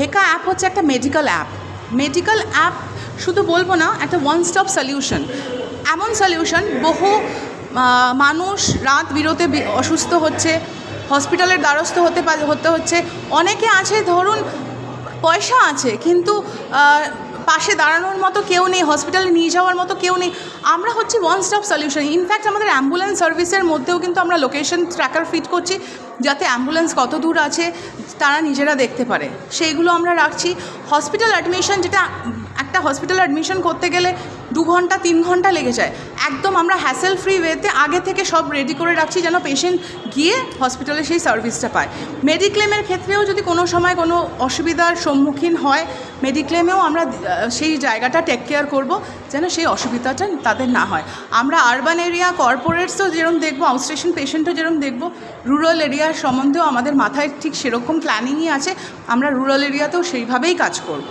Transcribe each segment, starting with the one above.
হেকা app হচ্ছে একটা medical app medical app শুধু বলব না, একটা ওয়ান স্টপ সলিউশন এমন সলিউশন বহু মানুষ রাত বিরতে অসুস্থ হচ্ছে হসপিটালের দ্বারস্থ হতে হতে হচ্ছে। অনেকে আছে, ধরুন, পয়সা আছে, কিন্তু পাশে দাঁড়ানোর মতো কেউ নেই হসপিটালে নিয়ে যাওয়ার মতো কেউ নেই। আমরা হচ্ছে one stop solution in fact আমাদের অ্যাম্বুলেন্স সার্ভিসের মধ্যেও কিন্তু আমরা লোকেশন ট্র্যাকার ফিট করছি, যাতে অ্যাম্বুলেন্স কত দূর আছে, তারা নিজেরা দেখতে পারে। সেইগুলো আমরা রাখছি। হসপিটাল অ্যাডমিশন যেটা একটা হসপিটাল অ্যাডমিশন করতে গেলে দু ঘণ্টা, তিন ঘণ্টা লেগে যায়। একদম আমরা হ্যাসেল ফ্রি ওয়েতে আগে থেকে সব রেডি করে রাখছি যেন পেশেন্ট গিয়ে হসপিটালে সেই সার্ভিসটা পায়। মেডিক্লেমের ক্ষেত্রেও যদি কোনো সময় কোনো অসুবিধার সম্মুখীন হয় মেডিক্লেমেও আমরা সেই জায়গাটা টেক কেয়ার করব যেন সেই অসুবিধাটা তাদের না হয়। আমরা আরবান এরিয়া কর্পোরেটসও যেরকম দেখব আউটস্টেশন পেশেন্টও যেরকম দেখব রুরাল এরিয়ার সম্বন্ধেও আমাদের মাথায় ঠিক সেরকম প্ল্যানিংই আছে। আমরা রুরাল এরিয়াতেও সেইভাবেই কাজ করব।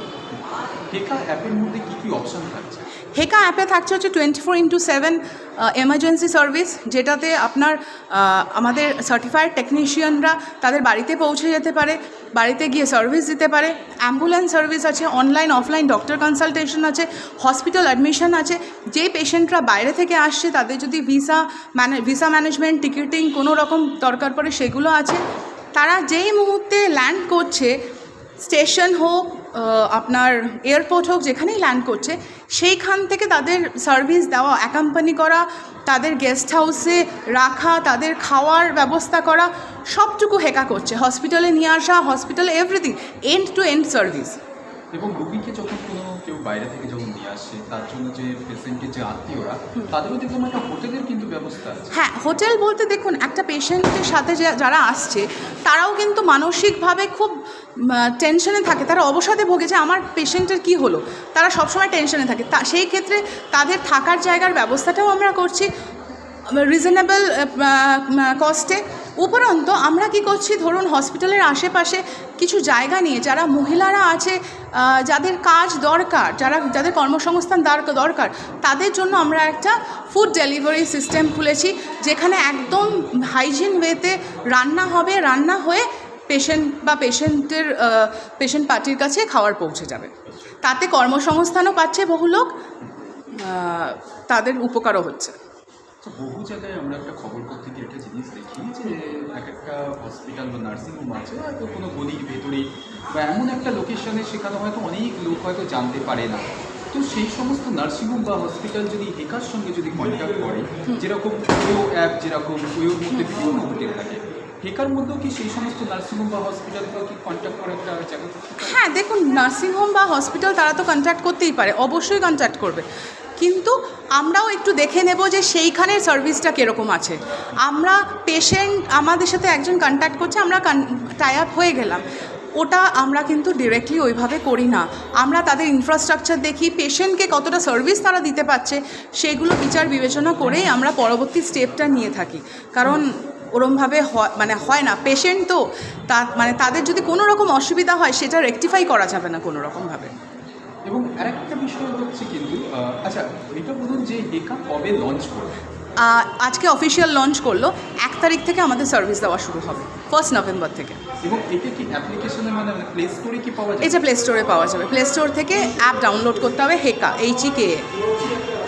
হেকা অ্যাপের মধ্যে কি কি অপশন থাকছে? হেকা অ্যাপে থাকছে হচ্ছে twenty four into seven emergency service যেটাতে আপনার আমাদের সার্টিফাইড টেকনিশিয়ানরা তাদের বাড়িতে পৌঁছে যেতে পারে, বাড়িতে গিয়ে সার্ভিস দিতে পারে। অ্যাম্বুলেন্স সার্ভিস আছে অনলাইন অফলাইন ডক্টর কনসালটেশন আছে হসপিটাল অ্যাডমিশন আছে। যেই পেশেন্টরা বাইরে থেকে আসছে, তাদের যদি ভিসা ম্যানে ভিসা ম্যানেজমেন্ট টিকিটিং কোনো রকম দরকার পড়ে সেগুলো আছে। তারা যেই মুহূর্তে ল্যান্ড করছে স্টেশন হোক আপনার এয়ারপোর্ট হোক, যেখানেই ল্যান্ড করছে, সেইখান থেকে তাদের সার্ভিস দেওয়া অ্যাকাম্পানি করা, তাদের গেস্ট হাউসে রাখা, তাদের খাওয়ার ব্যবস্থা করা, সবটুকু হেকা করছে। হসপিটালে নিয়ে আসা হসপিটালে everything end to end service এবং যখন কোনো কেউ বাইরে থেকে যখন নিয়ে আসে, তার জন্য যে পেশেন্টের যে আত্মীয়রা, তাদেরও দেখলাম একটা হোটেলের কিন্তু ব্যবস্থা হ্যাঁ। হোটেল বলতে দেখুন, একটা পেশেন্টের সাথে যারা আসছে, তারাও কিন্তু মানসিকভাবে খুব টেনশনে থাকে। তারা অবসাদে ভোগে যে আমার পেশেন্টের কি হলো? তারা সবসময় টেনশনে থাকে। তা সেই ক্ষেত্রে তাদের থাকার জায়গার ব্যবস্থাটাও আমরা করছি, রিজনেবল কস্টে। উপরন্ত আমরা কি করছি? ধরুন হসপিটালের আশেপাশে কিছু জায়গা নিয়ে যারা মহিলারা আছে যাদের কাজ দরকার, যারা, যাদের কর্মসংস্থান দার- দরকার, তাদের জন্য আমরা একটা ফুড ডেলিভারি সিস্টেম খুলেছি, যেখানে একদম হাইজিন ওয়েতে রান্না হবে, রান্না হয়ে পেশেন্ট বা পেশেন্টের পেশেন্ট পার্টির কাছে খাওয়ার পৌঁছে যাবে। তাতে কর্মসংস্থানও পাচ্ছে বহু লোক তাদের উপকারও হচ্ছে। তো বহু জায়গায় আমরা একটা খবর করতে গিয়ে একটা জিনিস দেখি যে এক একটা হসপিটাল বা নার্সিংহোম আছে, হয়তো কোনো গলির ভেতরে বা এমন একটা লোকেশনে সেখানে হয়তো অনেক লোক হয়তো জানতে পারে না। তো সেই সমস্ত নার্সিংহোম বা হসপিটাল যদি হেকার সঙ্গে যদি কন্ট্যাক্ট করে, যেরকম ওয়ো অ্যাপ যেরকম ওয়োর মধ্যে বিভিন্ন থাকে হেকার মধ্যেও কি সেই সমস্ত নার্সিংহোম বা হসপিটালকেও কি কন্ট্যাক্ট করার একটা হ্যাঁ দেখুন নার্সিংহোম বা হসপিটাল তারা তো কন্ট্যাক্ট করতেই পারে, অবশ্যই কন্ট্যাক্ট করবে। কিন্তু আমরাও একটু দেখে নেব যে সেইখানের সার্ভিসটা কীরকম আছে। আমরা পেশেন্ট আমাদের সাথে একজন কন্ট্যাক্ট করছে, আমরা টাই আপ হয়ে গেলাম। ওটা আমরা কিন্তু ডিরেক্টলি ওইভাবে করি না। আমরা তাদের ইনফ্রাস্ট্রাকচার দেখি পেশেন্টকে কতটা সার্ভিস তারা দিতে পারছে, সেগুলো বিচার বিবেচনা করেই আমরা পরবর্তী স্টেপটা নিয়ে থাকি। কারণ ওরমভাবে হয় মানে হয় না। পেশেন্ট তো, তা মানে তাদের যদি কোনো রকম অসুবিধা হয়, সেটা রেকটিফাই করা যাবে না কোনো রকমভাবে। এবং আরেকটা বিষয় হচ্ছে কিন্তু আচ্ছা এটা বলুন যে হেকা কবে লঞ্চ করবে? আজকে অফিসিয়াল লঞ্চ করল এক তারিখ থেকে আমাদের সার্ভিস দেওয়া শুরু হবে ফার্স্ট নভেম্বর থেকে। এবং এটা কি অ্যাপ্লিকেশনের মানে প্লে স্টোরে কি পাওয়া যায় এটা প্লে স্টোরে পাওয়া যাবে। প্লে স্টোর থেকে অ্যাপ ডাউনলোড করতে হবে হেকা এইচ ই কে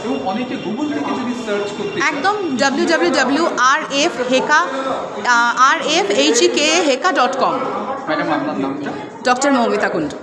এবং অনেকে গুগল থেকে যদি সার্চ করতে একদম W W W R F Heka R F H E K Heka dot com madam আপনার নামটা? ডক্টর মৌমিতা কুণ্ডু।